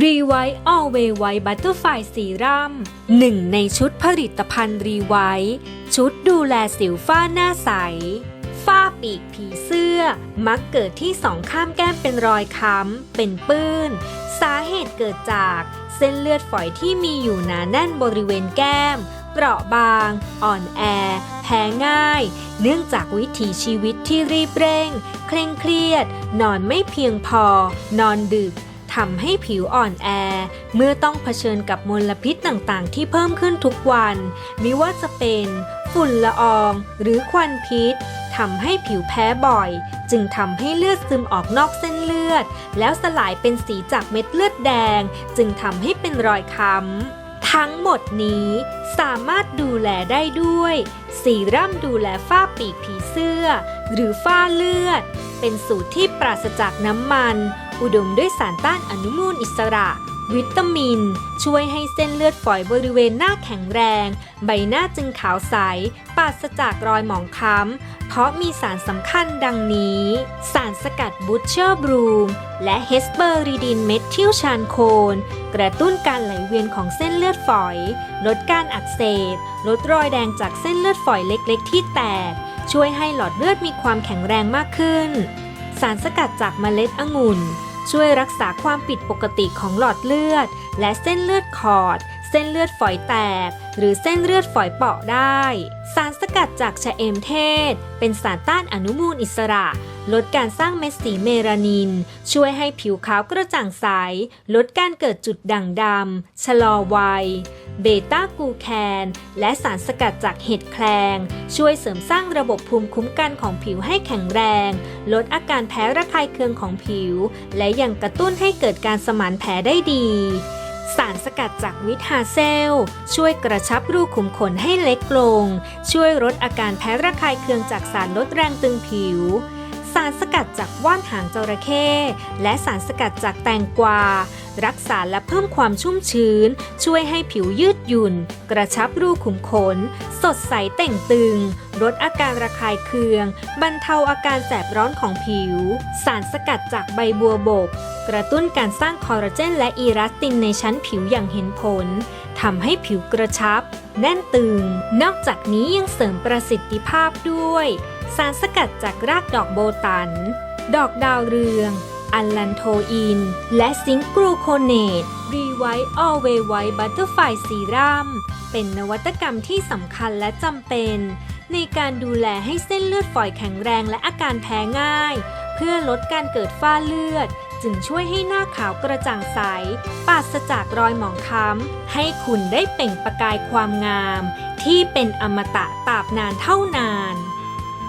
รีไวท์ออเวไวท์บัตเตอร์ไฟซีรัมหนึ่งในชุดผลิตภัณฑ์รีไวท์ชุดดูแลสิวฝ้าหน้าใส ฝ้าปีกผีเสื้อ มักเกิดที่สองข้ามแก้มเป็นรอยค้ำ เป็นปื้น สาเหตุเกิดจากเส้นเลือดฝอยที่มีอยู่หนาแน่นบริเวณแก้ม เปราะบาง อ่อนแอ แพ้ง่าย เนื่องจากวิถีชีวิตที่รีบเร่ง เคร่งเครียด นอนไม่เพียงพอ นอนดึก ทำให้ผิวอ่อนแอ เมื่อต้องเผชิญกับมลพิษต่างๆ ที่เพิ่มขึ้นทุกวัน ไม่ว่าจะเป็นฝุ่นละออง หรือควันพิษทำให้ผิวแพ้บ่อย จึงทำให้เลือดซึมออกนอกเส้นเลือด แล้วสลายเป็นสีจากเม็ดเลือดแดง จึงทำให้เป็นรอยค้ำทั้งหมดนี้สามารถดูแลได้ด้วย สีร่ำดูแลฝ้าปีกผีเสื้อ หรือฝ้าเลือด เป็นสูตรที่ปราศจากน้ำมัน อุดมด้วยสารต้านอนุมูลอิสระ วิตามิน ช่วยให้เส้นเลือดฝอยบริเวณหน้าแข็งแรง ใบหน้าจึงขาวใสปราศจากรอยหมองคล้ำ เพราะมีสารสำคัญดังนี้ สารสกัดบูชเชอร์บรูม และเฮสเปอริดินเมทิลชานโคน กระตุ้นการไหลเวียนของเส้นเลือดฝอย ลดการอักเสบ ลดรอยแดงจากเส้นเลือดฝอยเล็กๆ ที่แตก ช่วยให้หลอดเลือดมีความแข็งแรงมากขึ้นสารสกัดจากเมล็ดองุ่น ช่วยรักษาความผิดปกติของหลอดเลือด และเส้นเลือดขอด เส้นเลือดฝอยแตก หรือเส้นเลือดฝอยเปราะได้ สารสกัดจากชะเอมเทศ เป็นสารต้านอนุมูลอิสระ ลดการสร้างเม็ดสีเมลานิน ช่วยให้ผิวขาวกระจ่างใส ลดการเกิดจุดด่างดำชะลอวัย เบต้ากูแคนและสารสกัดจากเห็ดแคลง ช่วยเสริมสร้างระบบภูมิคุ้มกันของผิวให้แข็งแรง ลดอาการแพ้ระคายเคืองของผิว และยังกระตุ้นให้เกิดการสมานแผลได้ดี สารสกัดจากวิตฮาเซล ช่วยกระชับรูขุมขนให้เล็กลง ช่วยลดอาการแพ้ระคายเคืองจากสารลดแรงตึงผิวสารสกัดจากว่านหางจระเข้และสารสกัดจากแตงกวา รักษาและเพิ่มความชุ่มชื้น ช่วยให้ผิวยืดหยุ่น กระชับรูขุมขน สดใสเต่งตึง ลดอาการระคายเคือง บรรเทาอาการแสบร้อนของผิว สารสกัดจากใบบัวบก กระตุ้นการสร้างคอลลาเจนและอีลาสตินในชั้นผิวอย่างเห็นผลทำให้ผิวกระชับ แน่นตึง นอกจากนี้ยังเสริมประสิทธิภาพด้วย สารสกัดจากรากดอกโบตัน ดอกดาวเรือง อัลลันโทอิน และซิงค์กรูโคเนตรีไวท์ออเวไวท์บัตเตอร์ไฟซีรัมเป็นนวัตกรรมที่สำคัญและจำเป็น ในการดูแลให้เส้นเลือดฝอยแข็งแรงและอาการแพ้ง่าย เพื่อลดการเกิดฝ้าเลือด จึงช่วยให้หน้าขาวกระจ่างใสปราศจากรอยหมองคล้ำ ให้คุณได้เปล่งประกายความงาม ที่เป็นอมตะตราบนานเท่านาน